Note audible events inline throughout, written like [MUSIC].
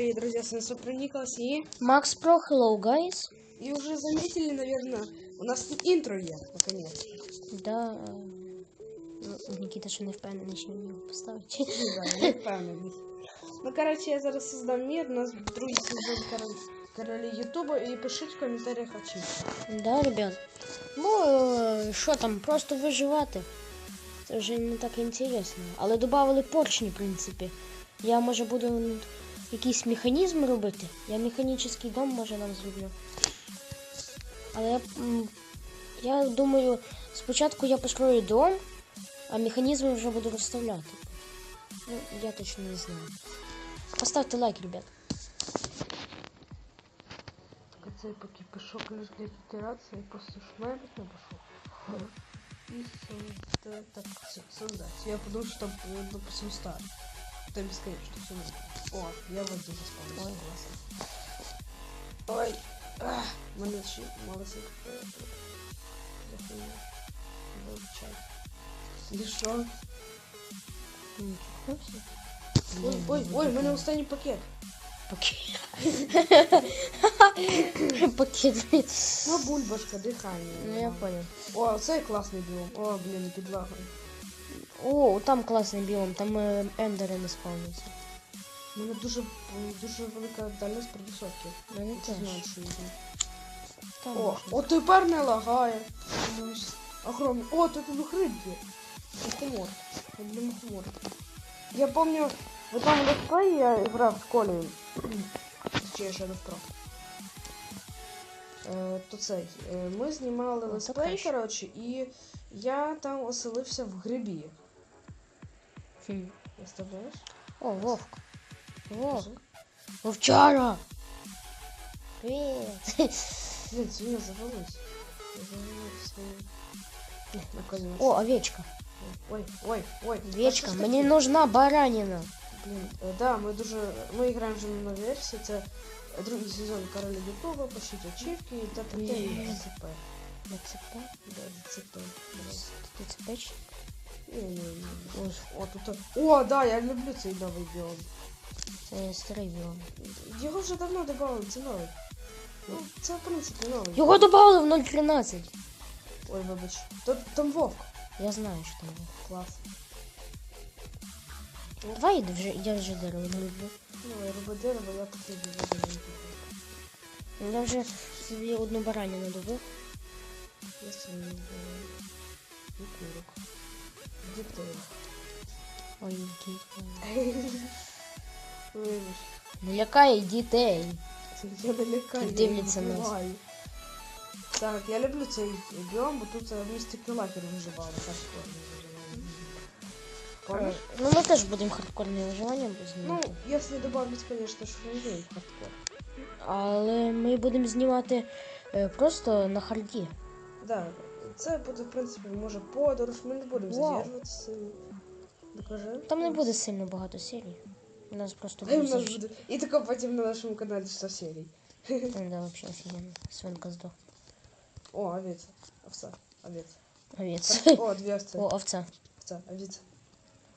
привет, друзья, с вами Супер Николас и... Макс Про, hello, guys. И уже заметили, наверное, у нас тут интро є, наконец. Да. е, ну, Нікіта ще не впевнений, що його поставить. Да, я впевнений. Ну, короче, я зараз создам мир, у нас другий сезон король, королі Ютуба, і пишіть в коментарях очі. Да, ребят. Ну, що там, просто виживати. Це вже не так інтересно. Але додали поршні, в принципі. Я може буду якийсь механізм робити. Я механічний дом може нам зроблю. Але я, м, я думаю, спочатку я построю дом, а механізми вже буду розставляти. Ну, я точно не знаю. Поставте лайк, ребят. Так, цей поки пішов лиш для ітерації, просто шмерить напишу. И создать, так, все, создать. Я подумал, что там, ну, допустим, старый. Это бесконечно, все О, я вот здесь исполнил. Ой, классно. Ой, ах, мене ще малосик. Вивчай. І що? Нічого собі. Ой, ой, ой, в мене останній пакет. Пакет. Пакет. Ну, бульбашка, дихання. Ну я понял. О, цей класний біом. О, блін, підлага. О, там класний біом, там е, ендери не спавняться. У мене дуже, дуже велика дальність. У мене теж. Там О, можна. от тепер не лагає. Огромний. О, тут гриб є. Мухомор. Люблю мухомор. Я помню, вот там в я грав в школі. Чи я ще не вправ. Е, то цей. Е, ми знімали Ну, летсплей, коротше, і я там оселився в грибі. Хм. О, Вовк. Вовк. Вовчара! Привіт! Блин. Я завелась свинья. Наконец. О, овечка. ой, ой, ой. Овечка, мені нужна баранина. Блін, е, да, ми дуже. Ми граємо вже на версії. Це другий сезон короля очівки і та та та і ДЦП. ДЦП? Да, ДЦП. ДЦП? О, тут. О, да, я люблю цей новий біом. Це старий біом. Його вже давно додали, це новий. Ну, це в принципі новий. Його додали в 0.13. Ой, вибач. Тут там вовк. Я знаю, що там Вовк. Клас. Давай я вже, я вже дерево люблю. Ну, я роблю дерево, я такий буду. Я вже собі одну баранину добив. Если не знаю. И курок. Дикторы. Ой, дітей. Вибач. Не лякай дітей. Я налякаю. я Дивляться не нас. Так, я люблю цей біом, бо тут е, містер Кілакер виживали, хардкор виживали. Помниш? Ну ми теж будемо хардкорне виживання Ну, если добавить, конечно, шринжей хардкор. Але ми будемо знімати е, просто на харді. Да, це буде, в принципі, може подорож, ми не будемо задержуватися сильно. Докажи. Там не буде сильно багато серій. У нас просто буде. нас буде... І тако потім на нашому каналі 100 серій. Да, вообще офігенно. Свинка здох. О, овець. Овца. Овець. Овець. О, дві овці. О, овця. Овця, овець.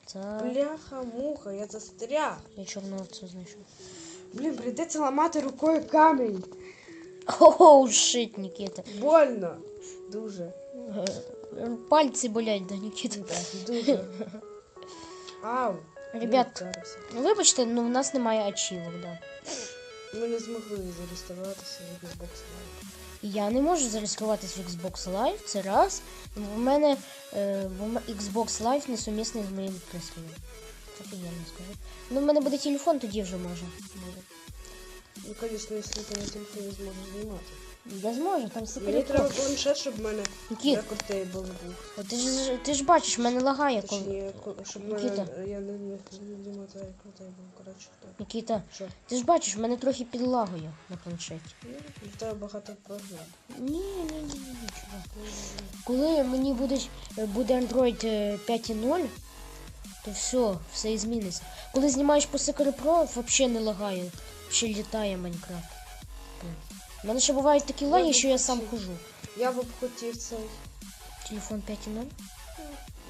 Це Бляха, муха, я застряг. я чорну овцю знайшов. Блін, прийдеться ламати рукою камінь. Оу, шит, Нікіта. Больно. Дуже. Е, Пальці болять, да, Нікіта. Так, дуже. Ау. Ребят, Блін, вдарився. ну вибачте, ну в нас немає ачівок, да. Ми не змогли зареєструватися в Xbox Live. Я не можу зареєструватись в Xbox Live, це раз. У мене е, Xbox Live несумісний з моїм пристроєм. Офігенно скажу. Ну, в мене буде телефон, тоді вже. Може. Ну, звісно, якщо ти на телефоні зможеш знімати. Я зможу, там Мені треба планшет, щоб в мене Нікіт, рекордтейбл був. ти ж ти ж бачиш, в мене лагає коли. Точніше, ко- щоб в Нікіта. мене я не міг знімати рекордтейбл. Коротше, хто. Нікіта, Що? ти ж бачиш, в мене трохи підлагує на планшеті. Ну, В тебе багато програм. Ні, ні, ні, ні, чувак. Коли мені буде, буде Android е, 5.0, то все, все зміниться. Коли знімаєш по Secret Pro, взагалі не лагає. Взагалі літає Майнкрафт. У мене ще бувають такі лаги, що я сам хожу. Я б хотів цей. Телефон 5.0?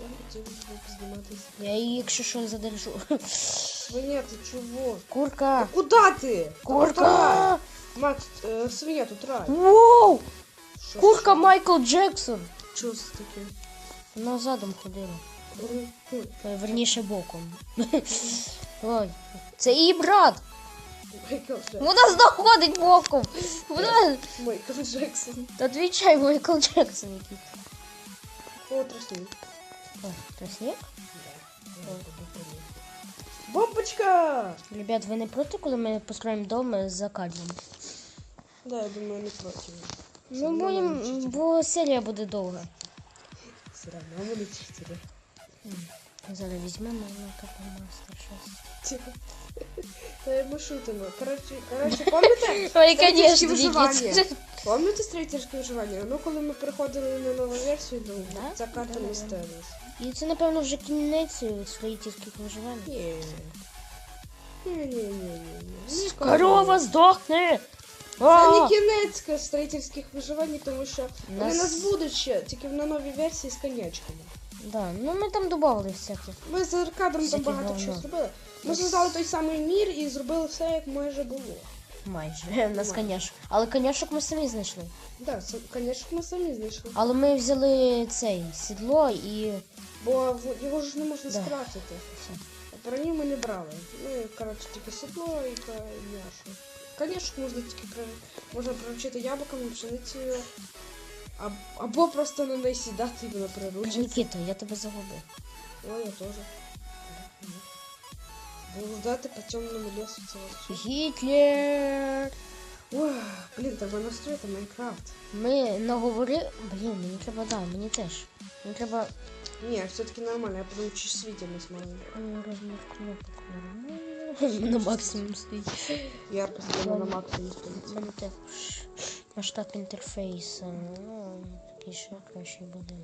Я хотів би позніматися. Я її, якщо що, задержу. Свиня, ти чого? Курка! Куда ти? Курка! Макс, е, свиня, тут рай. Воу! Що, Курка? Майкл Джексон! Що це таке? Вона задом ходила. Е, Верніше боком. [LAUGHS] Ой, це її брат! Майкл Джексон. Вона знаходить боком! Вона... Майкл Джексон. Та Отвічай, Майкл Джексон який. О, тростник. Ой, то сніг? Бомбочка! Ребят, ви не проти, коли ми построїмо дом за кадром? Да, я думаю, не проти. Ну, будем, бо серія буде довга. Все равно чотири. Зараз візьмемо на капомастер щось. Тихо. Та ми шутимо. Коротше, коротше, пам'ятаєте? Виживання. Пам'ятаєте стратегічне виживання? Ну, коли ми переходили на нову версію, ну, Да? ця карта не да. І це, напевно, вже кінець строїтельських виживань. Ні. Ні-ні-ні. Корова здохне! Це не кінець строїтельських виживань, тому що вони Нас- нас будуть ще, тільки на новій версії з конячками. Да, ну ми там додавали всяке. Ми з аркадом там Всяке багато говно. чого зробили. Ми создали той самий мір і зробили все, як майже було. Майже. [LAUGHS] У нас коняшок. Але коняшок ми самі знайшли. Так, да, конячок ми самі знайшли. Але ми взяли цей сідло і. Бо в- його ж не можна Да. скрафтити. все. Броні ми не брали. Ми, коротше, тільки сідло і коняшу. Конячок можна тільки при... можна приручити яблуками, пшеницею. А... Або просто на неї сідати і вона приручиться. Нікіта, я тебе загубив. Ой, я теж. Блуждати по темному лесу вообще. Гітлер! Ой, блін, так настроїте Майнкрафт. Ми наговори. Блін, мені треба, да, мені теж. Мені треба Ні, все-таки нормально, я подумаю, чувствительність маленька. е, розмір кнопок нормально. [LAUGHS] На максимум стоїть. Я постійно на максимум стоїть. мене теж масштаб інтерфейсу. Ну, такий ще краще буде.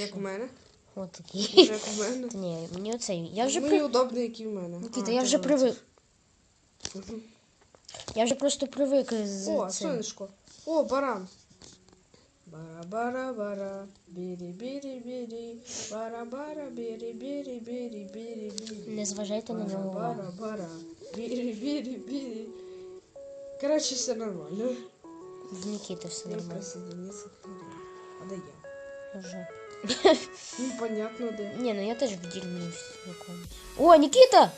Як у мене. От такий. Як у мене. [LAUGHS] Ні, мені оцей. Я вже Мені при... удобно, які в мене. Нікіта, А, я вже привик. Мгм. Я вже просто привик з О, цим. сонечко. О, баран. Бара-бара-бара, біри-біри-біри, бара-бара, біри-біри-біри-біри-біри. Не зважайте на нього увагу. Бара-бара, біри-біри-біри. Короче, все нормально. В Нікіти все Я нормально. присоединился к нему. А де я? Вже. Ну, понятно, де. Ні, ну я теж в дерьмі в якомусь. О, Нікіта!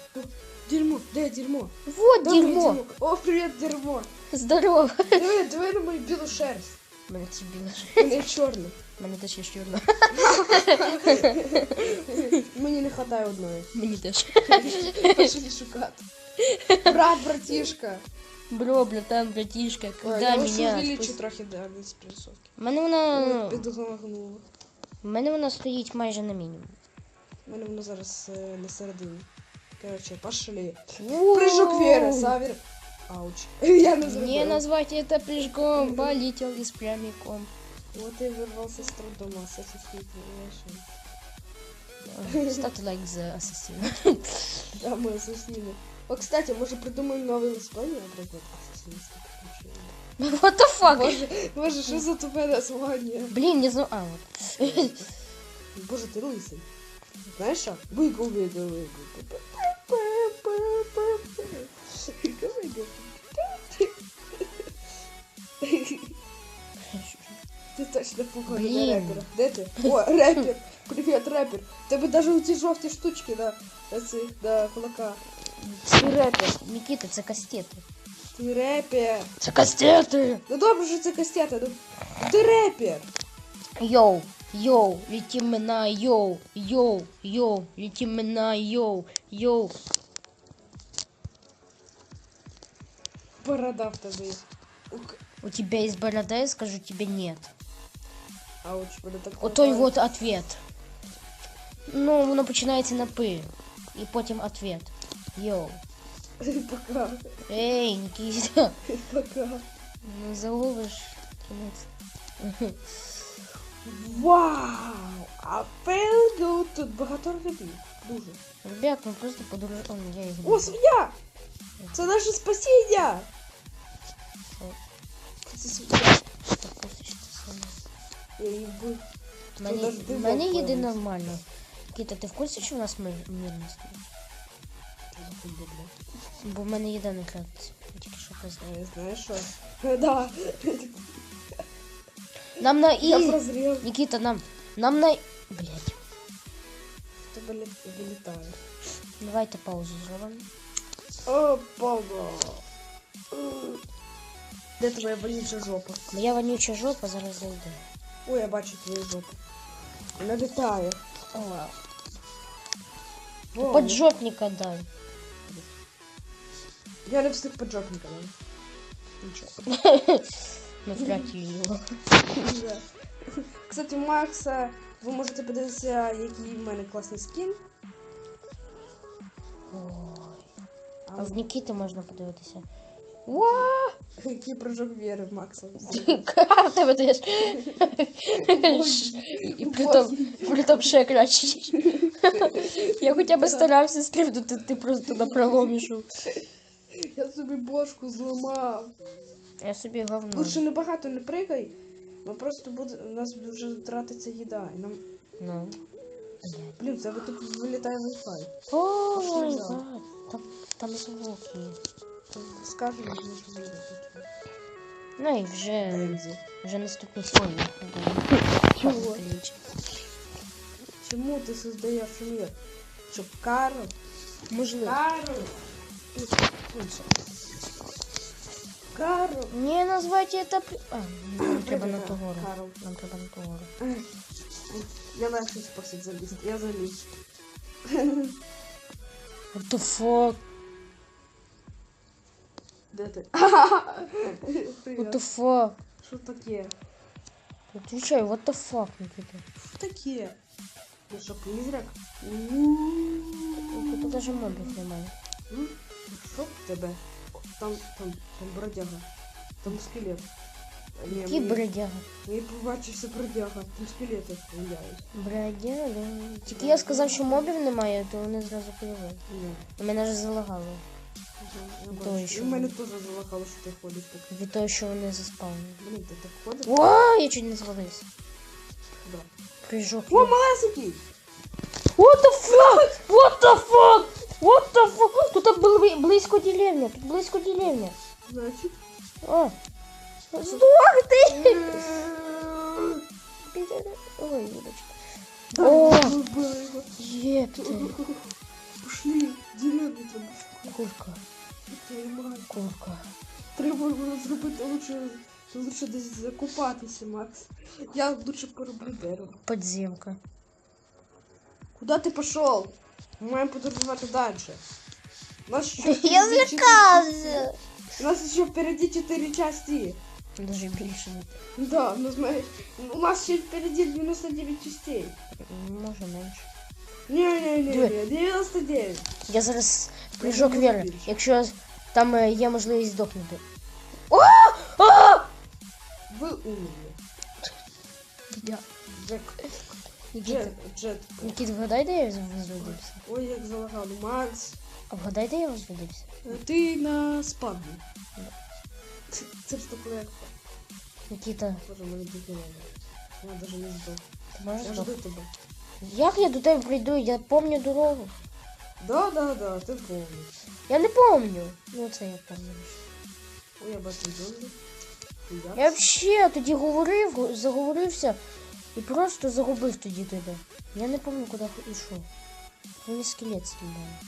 Дерьмо, де дерьмо? Вот Добре, дерьмо! О, привіт, дерьмо. Здорово! Диви, диви на мою білу шерсть. Мене це біле. У мене чорна. Мене теж є чорна. Мені не вистачає одної. Мені теж. Пошли шукати. Брат, братішка. Бро, братан, братішка, куди я вас увеличу трохи 11%. У мене вона. Підглагнуло. У мене вона стоїть майже на мінімум. У мене воно зараз е, на середині. Короче, пошли. Прыжок Веры, Савер. Ауч. [LAUGHS] Я не назвать это прыжком, полетел из прямиком. Вот и вырвался с трудом, а сосиски понимаешь? Ставьте лайк за ассасина. [LAUGHS] Да, мы ассасины. О, кстати, может придумаем новый летсплей, например, ассасинские приключения. What the fuck? Боже, боже, что за тупое название? Блин, не знаю. А, вот. [LAUGHS] Боже, ты лысый. Знаешь что? Выгу, выгу, Ты точно похож на рэпера. Де ти? О, рэпер. Привет, рэпер. Тебе даже у ці жовті штучки на, на цих, на кулака. Ти рэпер. Никита, це кастети. Ти рэпер. Це кастети! Ну добре, що це кастети. Ну, ти рэпер. Йоу, йоу, летим на йоу, йоу, йоу, летим на йоу, йоу. Борода в тебе. є. Ук. У тебя есть борода, я скажу тебе нет. Ауч, мене так О той хватає. вот ответ. Ну, воно починається на П. І потім ответ. Йоу. [LAUGHS] Пока. Ей, Никита. [LAUGHS] Пока. Ну, заловиш кінець. Вау! А пелгу тут багато рибів. Дуже. Ребят, ми просто подорожуємо. О, я їх О, свиня! Це наше спасіння! Це свиня. Я її вбив. У мене, Подожди, в мене Бог їде певний. нормально. Кіта, ти в курсі, що в нас мир, мирно стоїть? Бо в мене їда не крадеться. Я тільки що познав. Е, Знаєш що? [LAUGHS] Да. Нам на Я і. прозрів. Нікіта, нам. Нам на. Блять. Тебе лі- вилітає. Давайте паузу зробимо. О, баба. Де твоя болюча жопа? Моя вонюча жопа зараз зайде. Ой, я бачу твою жопу. Вона літає. О, Поджопника дай. Я не встиг поджопника. да. Нічого. Ми втратили його. Кстати, у Макса, ви можете подивитися, який в мене класний скін. А в Нікіти можна подивитися. [LAUGHS] який прыжок віри в Макса. А в тебе. І притом, притом ще краще. Я хоча б старався стрибнути, ти просто на пролом ішов. Я собі бошку зламав. Я собі говно. Лучше небагато не пригай, бо просто буде, у нас вже тратиться їда. І нам... Ну. Блін, це тут вилітає Wi-Fi. О, Там, там звук є. Ми ж вийде. Ну і вже, вже наступний сьогодні. Чого? Чому ти создаєш мир? Щоб Карл? Можливо. Карл! Карл! Не назвати это... А, нам треба на ту гору. Карл. Нам треба на ту гору. Ай, Я легший спосіб залізти. Я заліз. What the fuck? Де ти? What Привіт. the fuck? Що таке? Отвечай, what the fuck, Никита? Що таке? Я що, призрак? Тут даже мобів немає. М? Що в тебе? О, Там, там, там бродяга. Там скелет. Ні, мені- бродяга? Мені побачився бродяга. Там скелети стріляють. Бродяга? Тільки я сказав, що мобів немає, то вони зразу появилися. Ні. І мене ж залагало. Я То бачу. ще І мене теж залагало, що ти ходиш так. Від того, що вони заспавнили. Блін, ти так ходиш? О, я чуть не звалився. Да. Прыжок. О, малесикий! What the fuck? What the fuck? What the fuck? Тут бли- близько деревня, тут близько деревня. Значить. О, здох ти! Ой, вибачте. О, єпте. Пошли, деревню треба. Курка, курка. Треба було зробити лучше, лучше десь закупатися, Макс. Я лучше пороблю дерево. Подземка. Куда ты пошел? Мы подорожевать дальше. У нас еще [LAUGHS] Я впереди четыре-. У нас еще впереди четыре части. Даже більше. Да, ну знаешь, у нас еще впереди 99 частей. Може менше. Не-не-не, 99. Я зараз прыжок Я віри. більше. Якщо там е, є можливість здохнути. Вы умерли. Я. Джек, Нікіт, Джет, Джет. Нікіт, вгадай, де я возродився? Ой, як залагало. Макс, А вгадай, де я возродився? ти на спадні. Це ж таке легко. Нікіта, Боже, мене дуже Я даже не здох. ти можеш Я жду тебе. Як я до тебе прийду? Я пам'ятаю дорогу. Да, да, да, ти помниш. Я не пам'ятаю. Ну це я пам'ятаю. Ой, я бачу зомбі. Я взагалі тоді говорив, заговорився і просто загубив тоді тебе. Я не пам'ятаю, куди йшов. Мені скелет стріляє.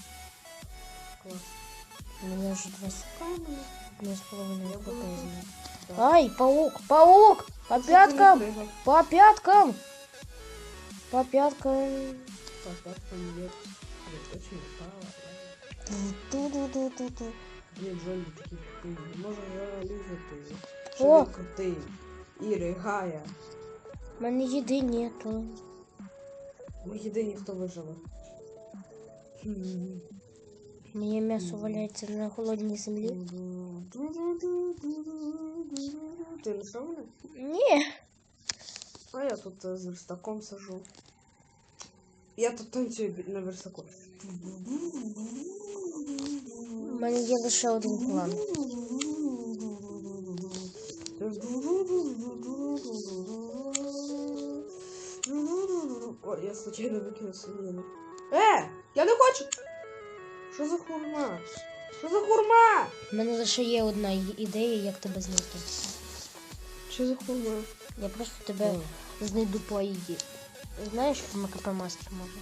Клас. У мене вже два с- Камені. дві з половиною Я хп буду знає. Да. Ай, паук! Паук! По пяткам! Ти не пригав. По пяткам! По пяткам! Так, так, нет. Нет, очень упала. Ту-ду-ду-ду-ду. Блін, зомбі такі тупі. Може залізати. О! Що він крутий. І ригає. У мене їди нету. Ми єдині, хто виживе. Хм. Моє м'ясо валяється на холодній землі. Ти не що мене? Ні. А я тут е, з верстаком сажу. Я тут танцюю бі- на верстаку. У мене є лише один план. Ой, я случайно викинув свинину. Е! Я не хочу! Що за хурма? Що за хурма? У мене лише є одна ідея, як тебе знайти. Що за хурма? Я просто тебе знайду по ID. Знаєш, в МКП Мастер можна?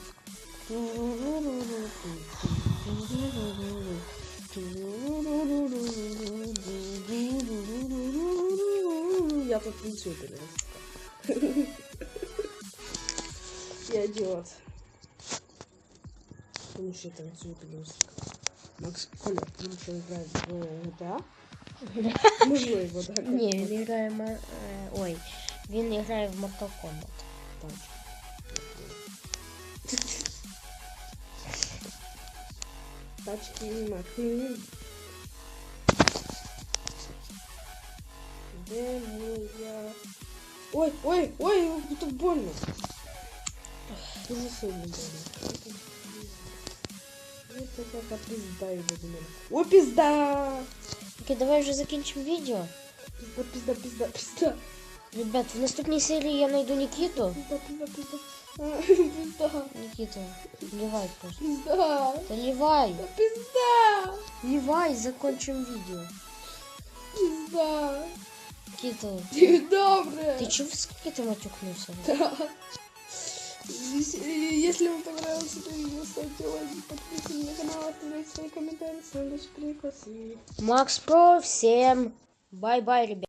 Я тут танцую переростка. [LAUGHS] Я идиот. Потому что я танцую переростка. Макс, Коля, ты что играет в GTA? Можливо, так. Ні, він грає ма- е, Ой, він грає в Mortal Kombat. Так. Тачки Маквин. Де моя... Ой, ой, ой, тут больно. Дуже сильно больно. Ось така пизда йде до мене. О, пизда! Окей, давай вже закінчимо відео. Пизда, пизда, пизда, пизда. Ребят, в наступній серії я знайду Нікіту. Пизда, пизда, пизда. А, Пизда, Нікіта, лівай просто. пизда. Та лівай! Да пизда! Лівай, закончимо відео. Пизда! Нікіта, Добре! ти чув, скільки ти матюкнувся? Да. Если вам понравилось это видео, ставьте лайки, подписывайтесь на канал, оставляйте свои комментарии. С вами Прикос и Макс Про, всем бай-бай, ребят.